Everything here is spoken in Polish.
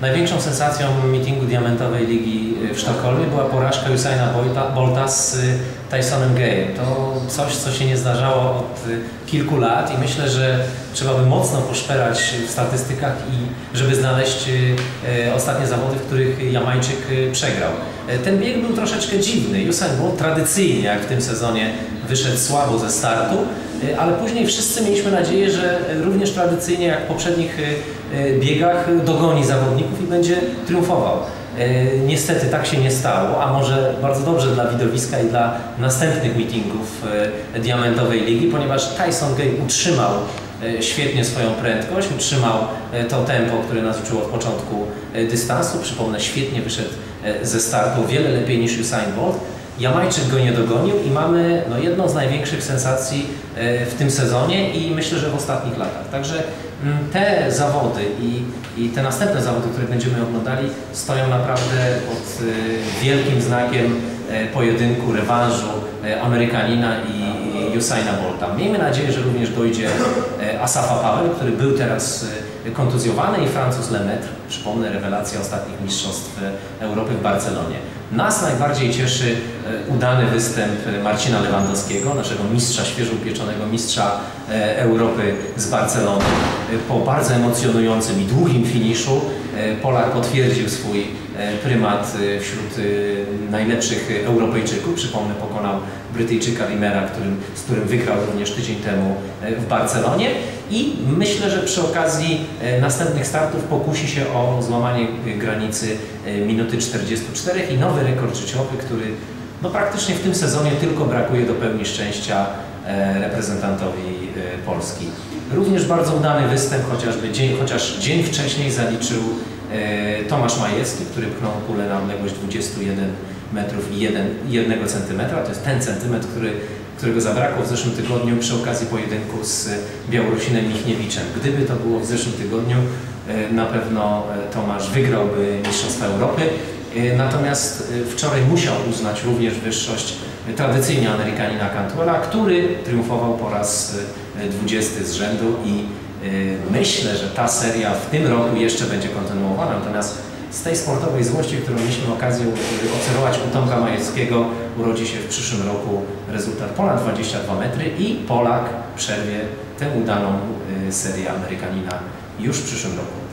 Największą sensacją meetingu Diamentowej Ligi w Sztokholmie była porażka Usaina Bolta, Bolta z Tysonem Gayem. To coś, co się nie zdarzało od kilku lat i myślę, że trzeba by mocno poszperać w statystykach i żeby znaleźć ostatnie zawody, w których Jamajczyk przegrał. E, ten bieg był troszeczkę dziwny. Usain Bolt tradycyjnie, jak w tym sezonie, wyszedł słabo ze startu, ale później wszyscy mieliśmy nadzieję, że również tradycyjnie, jak w poprzednich biegach, dogoni zawodników i będzie triumfował. Niestety tak się nie stało, a może bardzo dobrze dla widowiska i dla następnych meetingów Diamentowej Ligi, ponieważ Tyson Gay utrzymał świetnie swoją prędkość, utrzymał to tempo, które nas uczyło od początku dystansu. Przypomnę, świetnie wyszedł ze startu, wiele lepiej niż Usain Bolt. Jamajczyk go nie dogonił i mamy no, jedną z największych sensacji w tym sezonie i myślę, że w ostatnich latach. Także te zawody i, i te następne zawody, które będziemy oglądali, stoją naprawdę pod wielkim znakiem pojedynku, rewanżu Amerykanina i Usaina Bolta. Miejmy nadzieję, że również dojdzie Asafa Paweł, który był teraz kontuzjowany i Francuz Lemaitre, przypomnę rewelacja ostatnich mistrzostw Europy w Barcelonie. Nas najbardziej cieszy udany występ Marcina Lewandowskiego, naszego mistrza, świeżo upieczonego mistrza Europy z Barcelony. Po bardzo emocjonującym i długim finiszu Polak potwierdził swój prymat wśród najlepszych Europejczyków. Przypomnę, pokonał Brytyjczyka Rimera, którym, z którym wygrał również tydzień temu w Barcelonie i myślę, że przy okazji następnych startów pokusi się o złamanie granicy minuty 44 i nowy rekord życiowy, który no praktycznie w tym sezonie tylko brakuje do pełni szczęścia reprezentantowi Polski. Również bardzo udany występ, chociażby dzień, chociaż dzień wcześniej zaliczył Tomasz Majewski, który pchnął kulę na odległość 21 metrów i 1, 1 centymetra. To jest ten centymetr, który, którego zabrakło w zeszłym tygodniu przy okazji pojedynku z Białorusinem Michniewiczem. Gdyby to było w zeszłym tygodniu, na pewno Tomasz wygrałby Mistrzostwa Europy. Natomiast wczoraj musiał uznać również wyższość tradycyjnie Amerykanina Cantuela, który triumfował po raz 20 z rzędu i myślę, że ta seria w tym roku jeszcze będzie kontynuowana. Natomiast z tej sportowej złości, którą mieliśmy okazję obserwować u Tomka Majewskiego, urodzi się w przyszłym roku rezultat ponad 22 metry i Polak przerwie tę udaną serię Amerykanina już w przyszłym roku.